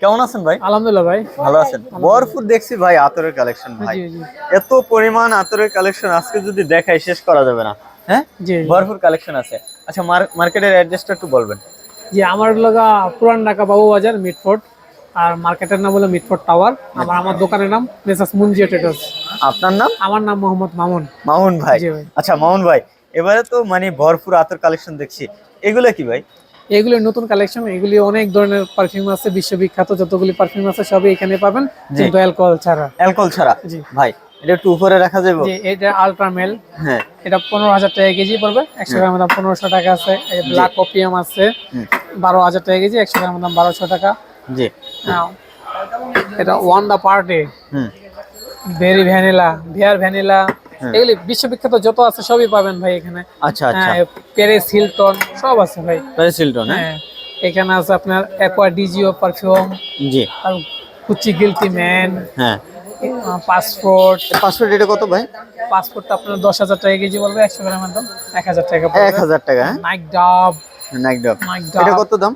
কেমন আছেন ভাই? আলহামদুলিল্লাহ ভাই। ভালো আছেন? ভরপুর দেখছি ভাই আতরের কালেকশন ভাই। এত পরিমাণ আতরের কালেকশন আজকে যদি দেখাই শেষ করা যাবে না। হ্যাঁ? জি ভরপুর কালেকশন আছে। আচ্ছা মার্কেটের অ্যাড্রেসটা একটু বলবেন। জি আমার লগা পুরান ঢাকা বাবু বাজার মিটফোর্ট। আর মার্কেটের নাম হলো মিটফোর্ট টাওয়ার। আমার আমার দোকানের নাম মেসাস মুনজিয়া ট্রেডার্স। আপনার নাম? আমার নাম মোহাম্মদ মামুন। মামুন ভাই। আচ্ছা মামুন ভাই এবারে তো মানে ভরপুর আতর কালেকশন দেখছি। এগুলো কি ভাই? এগুলি নতুন কালেকশন এগুলি অনেক ধরনের পারফিউম আছে বিশ্ববিখ্যাত যতগুলি পারফিউম আছে সবই এখানে পাবেন। কিন্তু অ্যালকোহল ছাড়া। অ্যালকোহল ছাড়া? জি। ভাই এটা একটু উপরে রাখা যাবে এটা আলট্রামেল হ্যাঁ। এটা পনেরো হাজার টাকা কেজি পড়বে একশো গ্রাম দাম পনেরোশো টাকা আছে। ব্ল্যাক কপিয়াম আছে। বারো হাজার টাকা কেজি একশো গ্রামের দাম বারোশো টাকা। জি। নাও, এটা ওয়ান দা পার্টি হুম। ভেরি ভ্যানিলা ভিয়ার ভ্যানিলা এগুলি বিশ্ববিখ্যাত যত আছে সবই পাবেন ভাই এখানে। আচ্ছা আচ্ছা। হ্যাঁ প্যারিস হিলটন সব আছে ভাই। প্যারিস হিলটন হ্যাঁ? হ্যাঁ এখানে আছে আপনার অ্যাকোয়া ডিজিও পারফিউম জি। আর কুচি গিলটি ম্যান হ্যাঁ। পাসপোর্ট পাসপোর্ট এটা কত ভাই? পাসপোর্টটা আপনার দশ হাজার টাকা কেজি পড়বে একশো গ্রামের দাম এক হাজার টাকা এক হাজার টাকা হ্যাঁ? নাইক ডাব নাইক নাইক এটা ডাব কত দাম?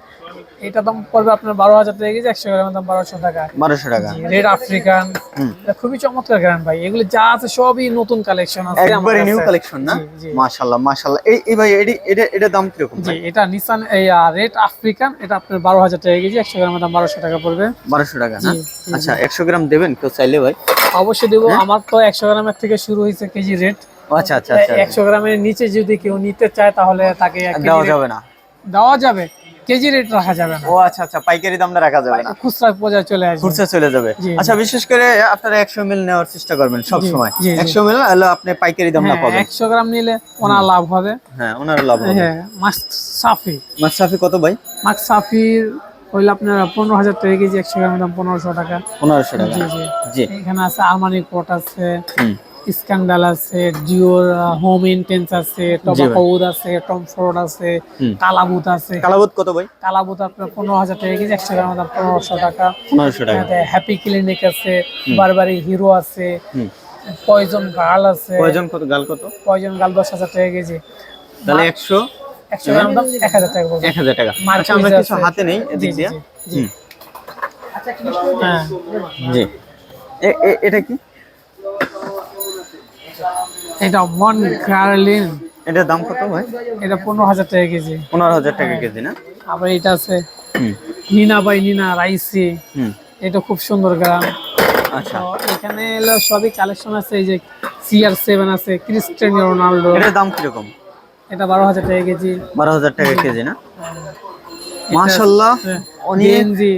এটা দাম পড়বে আপনার বারো হাজার টাকা কেজি একশো গ্রামের দাম বারোশো টাকা। বারোশো টাকা। রেড আফ্রিকান খুবই চমৎকার গ্রাম ভাই। এগুলো যা আছে সবই নতুন কালেকশন আছে একবারে নিউ কালেকশন না। মাশাআল্লাহ মাশাআল্লাহ। এই এই ভাই এডি এটা এটা দাম কীরকম জি এটা নিসান এই রেড আফ্রিকান এটা আপনার বারো হাজার টাকা কেজি একশো গ্রামের দাম বারোশো টাকা পড়বে। বারোশো টাকা না? আচ্ছা একশো গ্রাম দেবেন কেউ চাইলে ভাই? অবশ্যই দেবো। হ্যাঁ? আমার তো একশো গ্রামের থেকে শুরু হয়েছে কেজি রেট আচ্ছা আচ্ছা আচ্ছা। একশো গ্রামের নিচে যদি কেউ নিতে চায় তাহলে তাকে দেওয়া যাবে না। দেওয়া যাবে। কেজি রেট রাখা যাবে না। ও আচ্ছা আচ্ছা পাইকারি দামটা রাখা যাবে না। খুচরা পর্যায়ে চলে আসবে। খুচরা চলে যাবে। আচ্ছা বিশেষ করে আপনারা একশো মিল নেওয়ার চেষ্টা করবেন সব সময় জি, জি। একশো মিল হলে আপনি পাইকারি দামটা হ্যাঁ পাবেন। একশো গ্রাম নিলে ওনার লাভ হবে। হ্যাঁ ওনার লাভ হবে। হ্যাঁ মাছ সাফি। মাছরাফি কত ভাই? মাছ সাফির হইলে আপনার পনেরো হাজার টাকা কেজি একশো গ্রামের দাম পনেরোশো টাকা। পনেরোশো টাকা। জি জি। জি। এখানে আছে আরমানি কোট আছে। হুম। স্ক্যান্ডাল আছে ডিওর হোম ইন্টেন্স আছে টবাকোউড আছে টম ফোর্ড আছে। কালাবুত আছে। কালাবত কত ভাই? কালাবুত আপনার পনেরো হাজার টাকা কেজি একশো গ্রামের দাম পনেরোশো টাকা। পনেরোশো টাকা। হ্যাপি ক্লিনিক আছে বারবারি হিরো আছে পয়জন গার্ল আছে। কয়জন কত গাল কত? পয়জন গার্ল দশ হাজার টাকা কেজি। তাহলে একশো একশো গ্রাম দাম এক হাজার টাকা এক হাজার টাকা। আচ্ছা আমরা কিছু হাতে নেই জি জি হুম। হ্যাঁ। জি। এটা কি? এটা মন গার্লিন এটার দাম কত ভাই? এটা পনেরো হাজার টাকা কেজি। পনেরো হাজার টাকা কেজি না? আবার এটা আছে নিনা বাই নিনা রাইসি এটা খুব সুন্দর গ্রাম। আচ্ছা। এখানে এলো সবই কালেকশন আছে এই যে সিআর সেভেন আছে ক্রিস্টিয়ানো রোনাল্ডো এটার দাম কীরকম? এটা বারো হাজার টাকা কেজি। বারো হাজার টাকা কেজি না? মাশাল্লাহ অনেক ডিএনজি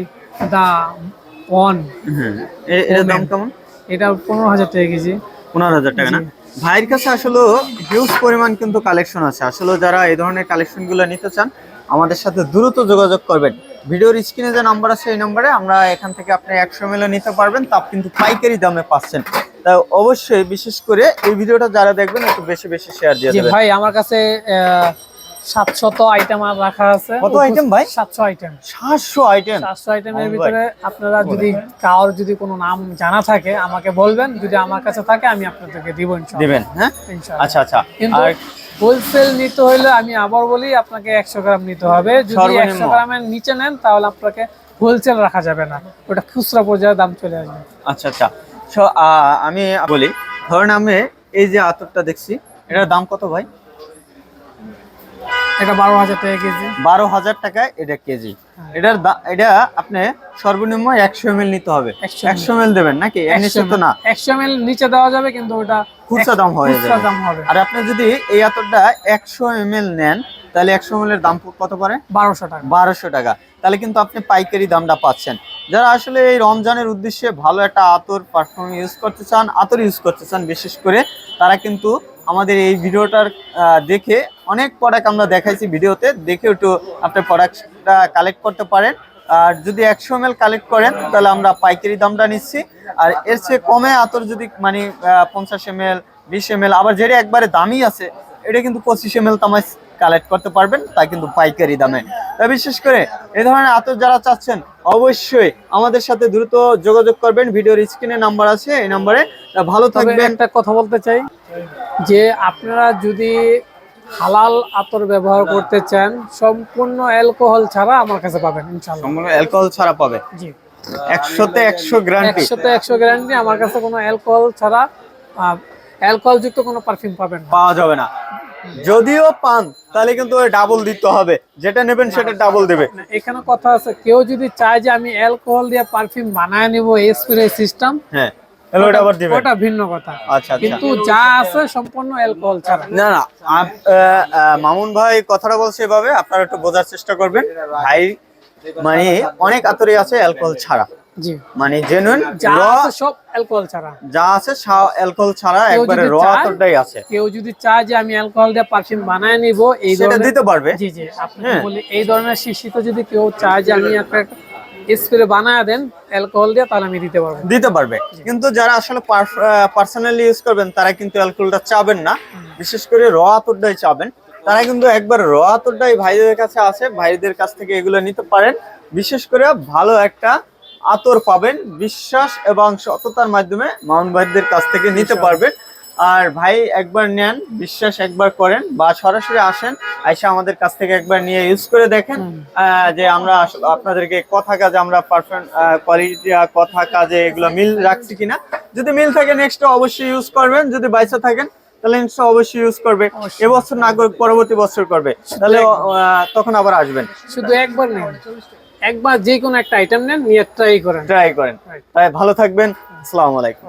দা ওয়ান হুম। এ- এটার দাম কেমন? এটা পনেরো হাজার টাকা কেজি। পনেরো হাজার টাকা না? ভাইয়ের কাছে আসলে হিউজ পরিমাণ কিন্তু কালেকশন আছে। আসলে যারা এই ধরনের কালেকশনগুলো নিতে চান আমাদের সাথে দ্রুত যোগাযোগ করবেন। ভিডিওর স্ক্রিনে যে নাম্বার আছে এই নাম্বারে আমরা এখান থেকে আপনি একশো মিলে নিতে পারবেন তা কিন্তু পাইকারি দামে পাচ্ছেন। তাই অবশ্যই বিশেষ করে এই ভিডিওটা যারা দেখবেন একটু বেশি বেশি শেয়ার দিয়ে ভাই আমার কাছে সাতশত আইটেম আর রাখা আছে। কত item ভাই? সাতশো আইটেম সাতশো আইটেম সাতশো আইটেমের ভিতরে আপনারা যদি কারোর যদি কোনো নাম জানা থাকে আমাকে বলবেন। যদি আমার কাছে থাকে আমি আপনাদেরকে দিব ইনশাআল্লাহ। দিবেন হ্যাঁ? ইনশাআল্লাহ। আচ্ছা আচ্ছা। আর হোলসেল নিতে হলে আমি আবার বলি আপনাকে একশো গ্রাম নিতে হবে। যদি সর্বনিম্ন। একশো গ্রামের নিচে নেন তাহলে আপনাকে হোলসেল রাখা যাবে না। ওটা খুচরা পর্যায়ে দাম চলে আসবে। আচ্ছা আচ্ছা। সো আমি বলি ধরেন আমি এই যে আতরটা দেখছি এটার দাম কত ভাই? এটা বারো হাজার টাকা কেজি। বারো হাজার টাকায় এটা কেজি। এটার দা- এটা আপনি সর্বনিম্ন একশো এম নিতে হবে। 100 একশো এম দেবেন নাকি? নিচে তো না। একশো এম নিচে দেওয়া যাবে কিন্তু ওটা খুচরা দাম হয়ে যাবে। দাম হবে। আর আপনি যদি এই আতরটা একশো এম নেন তাহলে একশো এম এর দাম কত পড়ে? বারোশো টাকা। বারোশো টাকা। তাহলে কিন্তু আপনি পাইকারি দামটা পাচ্ছেন। যারা আসলে এই রমজানের উদ্দেশ্যে ভালো একটা আতর পারফিউম ইউজ করতে চান আতর ইউজ করতে চান বিশেষ করে তারা কিন্তু আমাদের এই ভিডিওটার দেখে অনেক প্রোডাক্ট আমরা দেখাইছি ভিডিওতে দেখে একটু আপনার প্রোডাক্টটা কালেক্ট করতে পারেন। আর যদি একশো এম কালেক্ট করেন তাহলে আমরা পাইকারি দামটা নিচ্ছি। আর এর চেয়ে কমে আতর যদি মানে পঞ্চাশ এম এল বিশ এম আবার যেটা একবারে দামি আছে এটা কিন্তু পঁচিশ এম এল তামাই কালেক্ট করতে পারবেন তা কিন্তু পাইকারি দামে। তা বিশেষ করে এই ধরনের আতর যারা চাচ্ছেন অবশ্যই আমাদের সাথে দ্রুত যোগাযোগ করবেন। ভিডিওর স্ক্রিনে নাম্বার আছে এই নাম্বারে ভালো থাকবে একটা কথা বলতে চাই। যে আপনারা যদি হালাল আতর ব্যবহার করতে চান সম্পূর্ণ অ্যালকোহল ছাড়া আমার কাছে পাবেন ইনশাআল্লাহ। সম্পূর্ণ অ্যালকোহল ছাড়া পাবে? জি। একশোতে একশো গ্যারান্টি একশোতে একশো গ্যারান্টি আমার কাছে কোনো অ্যালকোহল ছাড়া অ্যালকোহল যুক্ত কোনো পারফিউম পাবেন না। পাওয়া যাবে না। যদিও পান তাহলে কিন্তু ডাবল দিতে হবে। যেটা নেবেন সেটা ডাবল দেবে। এখানে কথা আছে কেউ যদি চায় যে আমি অ্যালকোহল দিয়ে পারফিউম বানায় নিব স্প্রে সিস্টেম হ্যাঁ। তাহলে আবার দিবেন। ওটা ভিন্ন কথা। আচ্ছা আচ্ছা। কিন্তু যা আছে সম্পূর্ণ অ্যালকোহল ছাড়া। না না মামুন ভাই কথাটা বলছে এভাবে আপনারা একটু বোঝার চেষ্টা করবেন। ভাই মানে অনেক আতরে আছে অ্যালকোহল ছাড়া। মানে জেনুইন সব অ্যালকোহল ছাড়া। যা আছে অ্যালকোহল ছাড়া কেউ একবারে যদি র আতরটাই আছে। কেউ যদি চায় যে আমি অ্যালকোহল দিয়ে পারফিউম বানায় নিব এই ধরনের দিতে পারবে। জি জি আপনি হ্যাঁ। বলি এই ধরনের শিশিত যদি কেউ চায় যে আমি একটা স্প্রে বানায় দেন অ্যালকোহল দিয়ে তাহলে আমি দিতে পারব। দিতে পারবে। কিন্তু যারা আসলে পার্সোনালি ইউজ করবেন তারা কিন্তু অ্যালকোহলটা চাবেন না। বিশেষ করে র আতরটাই চাবেন। তারা কিন্তু একবার র আতরটাই ভাইদের কাছে আছে ভাইদের কাছ থেকে এগুলো নিতে পারেন। বিশেষ করে ভালো একটা আতর পাবেন বিশ্বাস এবং সততার মাধ্যমে মাউন্ট ভাইদের কাছ থেকে নিতে পারবেন। আর ভাই একবার নেন বিশ্বাস একবার করেন বা সরাসরি আসেন আইসা আমাদের কাছ থেকে একবার নিয়ে ইউজ করে দেখেন যে আমরা আপনাদেরকে কথা কাজে আমরা পারফেক্ট কোয়ালিটি কথা কাজে এগুলো মিল রাখছি কিনা। যদি মিল থাকে নেক্সট অবশ্যই ইউজ করবেন যদি বাইসা থাকেন তাহলে নেক্সট অবশ্যই ইউজ করবে। এবছর না করে পরবর্তী বছর করবে। তাহলে তখন আবার আসবেন। শুধু একবার নেন। একবার যে কোনো একটা আইটেম নেন নিয়ে ট্রাই করেন। ট্রাই করেন। তাই ভালো থাকবেন। আসসালামু আলাইকুম।